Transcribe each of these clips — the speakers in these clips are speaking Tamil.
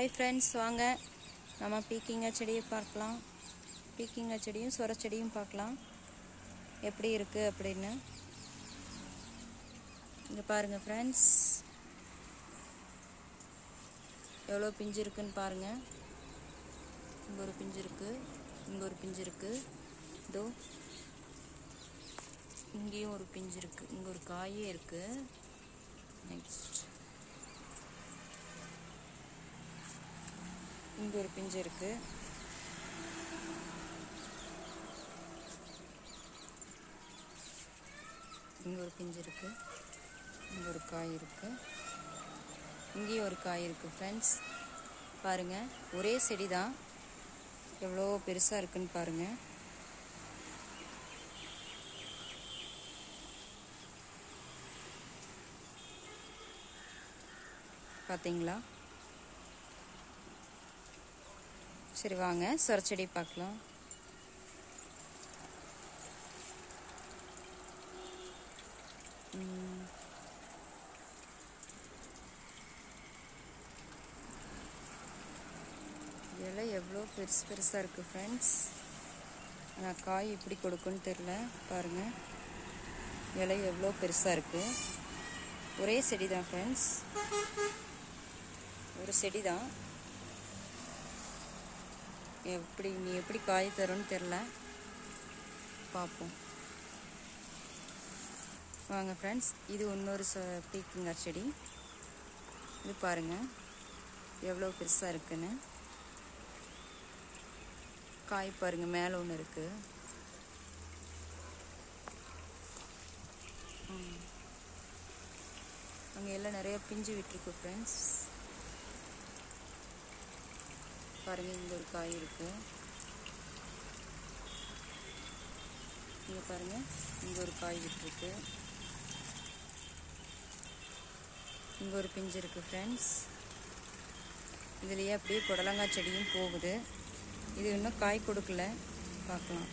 ஹாய் ஃப்ரெண்ட்ஸ் வாங்க. நம்ம பீக்கிங்காய் செடியை பார்க்கலாம். பீக்கிங்காய் செடியும் சொர செடியும் பார்க்கலாம். எப்படி இருக்குது அப்படின்னு. இங்கே பாருங்கள் ஃப்ரெண்ட்ஸ் எவ்வளோ பிஞ்சு இருக்குன்னு பாருங்கள் இங்கே ஒரு பிஞ்சு இருக்குது இங்கே ஒரு பிஞ்சு இருக்குது இதோ இங்கேயும் ஒரு பிஞ்சு இருக்குது இங்கே ஒரு காயே இருக்குது நெக்ஸ்ட் இங்கே ஒரு பிஞ்சு இருக்கு. இங்கே ஒரு பிஞ்சு இருக்கு. இங்கே ஒரு காய் இருக்கு. இங்கேயும் ஒரு காய் இருக்கு ஃப்ரெண்ட்ஸ் பாருங்க ஒரே செடி தான் எவ்வளோ பெருசாக இருக்குன்னு பாருங்க. பார்த்தீங்களா சரி வாங்க. சொரச்செடி பார்க்கலாம். இலை எவ்வளோ பெருசு பெருசாக இருக்குது ஃப்ரெண்ட்ஸ் ஆனால் காய் இப்படி கொடுக்குன்னு தெரில பாருங்கள் இலை எவ்வளோ பெருசாக இருக்குது ஒரே செடி தான் ஃப்ரெண்ட்ஸ் ஒரு செடி தான் எப்படி நீ எப்படி காய் தரும்னு தெரில பார்ப்போம் வாங்க ஃப்ரெண்ட்ஸ் இது இன்னொரு ச செடி. இது பாருங்கள் எவ்வளோ பெருசாக இருக்குன்னு. காய் பாருங்கள் மேலே ஒன்று இருக்குது அங்கே எல்லாம் நிறைய பிஞ்சு விட்டுருக்கு ஃப்ரெண்ட்ஸ் பாருங்கள் இங்கே ஒரு காய் இருக்கும் இங்கே பாருங்கள் இங்கே ஒரு காய் விட்டுருக்கு. இங்கே ஒரு பிஞ்சு இருக்குது ஃப்ரெண்ட்ஸ் இதுலேயே அப்படியே புடலங்காய் செடியும் போகுது. இது இன்னும் காய் கொடுக்கல. பார்க்கலாம்.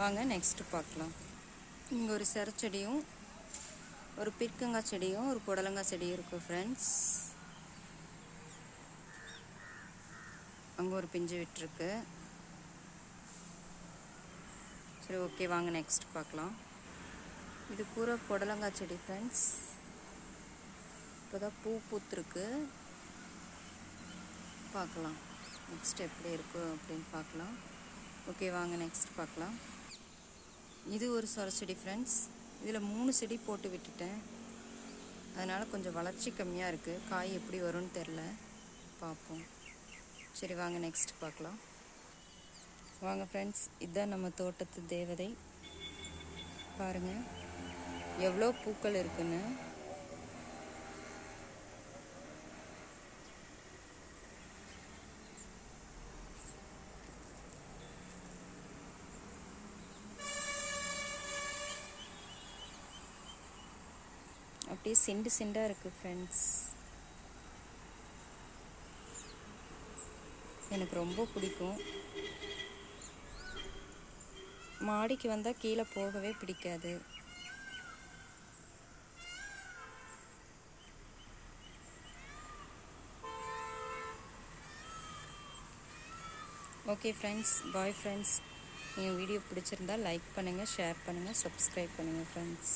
வாங்க நெக்ஸ்ட்டு பார்க்கலாம். இங்கே ஒரு செரச்செடியும் ஒரு பிற்கங்காய் செடியும் ஒரு புடலங்காய் செடியும் இருக்குது ஃப்ரெண்ட்ஸ் அங்கே ஒரு பிஞ்சு விட்டுருக்கு. சரி ஓகே வாங்க நெக்ஸ்ட் பார்க்கலாம். இது பூரா புடலங்காய் செடி ஃப்ரெண்ட்ஸ் இப்போ தான் பூ பூத்துருக்கு. பார்க்கலாம். நெக்ஸ்ட் எப்படி இருக்கும் அப்படின்னு பார்க்கலாம். ஓகே வாங்க நெக்ஸ்ட் பார்க்கலாம். இது ஒரு சொர செடி ஃப்ரெண்ட்ஸ் இதில் மூணு செடி போட்டு விட்டுட்டேன். அதனால் கொஞ்சம் வளர்ச்சி கம்மியாக இருக்குது காய் எப்படி வரும்னு தெரில பார்ப்போம். சரி வாங்க நெக்ஸ்ட் பார்க்கலாம். வாங்க ஃப்ரெண்ட்ஸ் இதுதான் நம்ம தோட்டத்து தேவதை. பாருங்க எவ்வளோ பூக்கள் இருக்குன்னு. அப்படியே சிண்டு சிண்டாக இருக்குது ஃப்ரெண்ட்ஸ் எனக்கு ரொம்ப பிடிக்கும். மாடிக்கு வந்தால் கீழே போகவே பிடிக்காது. ஓகே ஃப்ரெண்ட்ஸ் பாய் ஃப்ரெண்ட்ஸ் என் வீடியோ பிடிச்சிருந்தா லைக் பண்ணுங்கள் ஷேர் பண்ணுங்கள் சப்ஸ்கிரைப் பண்ணுங்கள் ஃப்ரெண்ட்ஸ்